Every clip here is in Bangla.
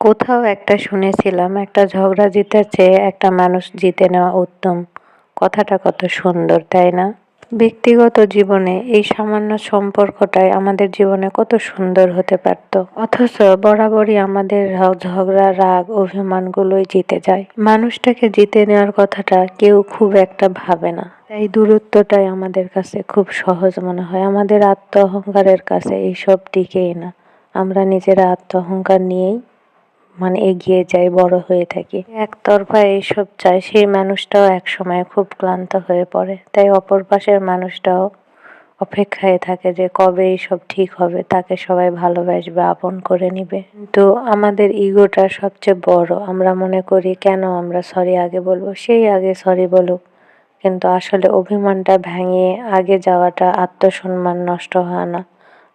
কোথাও একটা শুনেছিলাম, একটা ঝগড়া জিতার চেয়ে একটা মানুষ জিতে নেওয়া উত্তম। কথাটা কত সুন্দর, তাই না? ব্যক্তিগত জীবনে এই সামান্য সম্পর্কটাই আমাদের জীবনে কত সুন্দর হতে পারত। অথচ বরাবরই আমাদের ঝগড়া, রাগ, অভিমানগুলোই জিতে যায়। মানুষটাকে জিতে নেওয়ার কথাটা কেউ খুব একটা ভাবে না। তাই দূরত্বটাই আমাদের কাছে খুব সহজ মনে হয়। আমাদের আত্ম অহংকারের কাছে এইসব টিকেই না। আমরা নিজেরা আত্ম অহংকার নিয়েই মানে এগিয়ে যায়, বড় হয়ে থাকি। একতরফা এইসব চায়, সেই মানুষটাও একসময় খুব ক্লান্ত হয়ে পড়ে। তাই অপর পাশের মানুষটাও অপেক্ষায় থাকে যে কবে এইসব ঠিক হবে, তাকে সবাই ভালোবাসবে, আপন করে নিবে। তো আমাদের ইগোটা সবচেয়ে বড়। আমরা মনে করি, কেন আমরা সরি আগে বলব? সেই আগে সরি বলুক। কিন্তু আসলে অভিমানটা ভেঙে আগে যাওয়াটা আত্মসম্মান নষ্ট হয় না।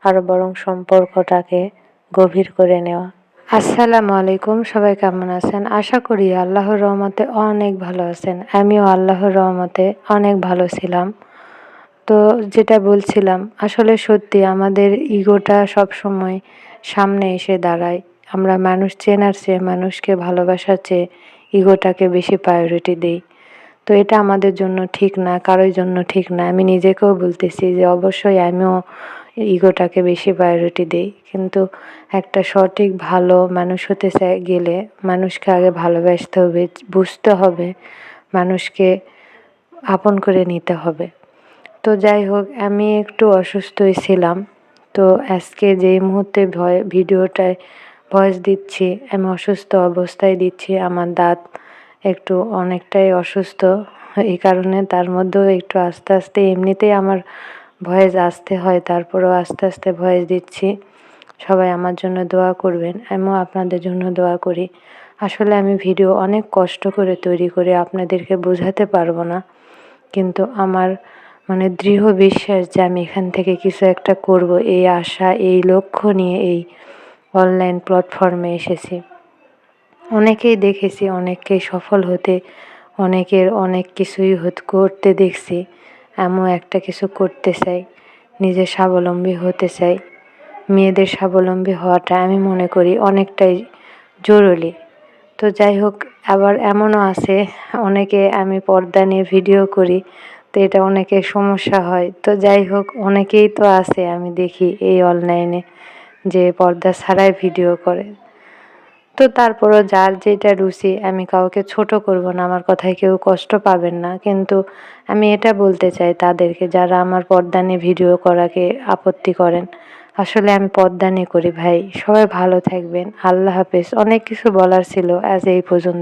আরও বরং সম্পর্কটাকে গভীর করে নেওয়া। আসসালামু আলাইকুম, সবাই কেমন আছেন? আশা করি আল্লাহর রহমতে অনেক ভালো আছেন। আমিও আল্লাহর রহমতে অনেক ভালো ছিলাম। তো যেটা বলছিলাম, আসলে সত্যি আমাদের ইগোটা সব সময় সামনে এসে দাঁড়ায়। আমরা মানুষ চেনার চেয়ে, মানুষকে ভালোবাসার চেয়ে ইগোটাকে বেশি প্রায়োরিটি দিই। তো এটা আমাদের জন্য ঠিক না, কারোর জন্য ঠিক না। আমি নিজেকেও বলতেছি যে, অবশ্যই আমিও ইগোটাকে বেশি প্রায়োরিটি দিই। কিন্তু একটা সঠিক ভালো মানুষ হতে চাই গেলে মানুষকে আগে ভালোবাসতে হবে, বুঝতে হবে, মানুষকে আপন করে নিতে হবে। তো যাই হোক, আমি একটু অসুস্থই ছিলাম। তো আজকে যেই মুহূর্তে ভয়, ভিডিওটায় ভয়েস দিচ্ছি, আমি অসুস্থ অবস্থায় দিচ্ছি, আমার দাঁত একটু অনেকটাই অসুস্থ। এই কারণে তার মধ্যেও একটু আস্তে আস্তে এমনিতেই আমার ভয়েস আসতে হয়, তারপরেও আস্তে আস্তে ভয়েস দিচ্ছি। সবাই আমার জন্য দোয়া করবেন, আমিও আপনাদের জন্য দোয়া করি। আসলে আমি ভিডিও অনেক কষ্ট করে তৈরি করে আপনাদেরকে বোঝাতে পারব না, কিন্তু আমার মানে দৃঢ় বিশ্বাস যে আমি এখান থেকে কিছু একটা করব, এই আশা, এই লক্ষ্য নিয়ে এই অনলাইন প্ল্যাটফর্মে এসেছি। অনেকেই দেখেছি, অনেককেই সফল হতে, অনেকের অনেক কিছুই করতে দেখছি। এমন একটা কিছু করতে চাই, নিজে স্বাবলম্বী হতে চাই। মেয়েদের স্বাবলম্বী হওয়াটা আমি মনে করি অনেকটাই জরুরি। তো যাই হোক, আবার এমনও আছে, অনেকে আমি পর্দা নিয়ে ভিডিও করি, তো এটা অনেকের সমস্যা হয়। তো যাই হোক, অনেকেই তো আছে, আমি দেখি এই অনলাইনে যে পর্দা ছাড়াই ভিডিও করে। তো তারপরও যার যেটা রুচি, আমি কাউকে ছোট করব না, আমার কথায় কেউ কষ্ট পাবেন না। কিন্তু আমি এটা বলতে চাই তাদেরকে, যারা আমার পর্দা নিয়ে ভিডিও করাকে আপত্তি করেন। আসলে আমি পর্দা নিয়ে করি ভাই। সবাই ভালো থাকবেন। আল্লাহ হাফেজ। অনেক কিছু বলার ছিল আজ এই পর্যন্ত।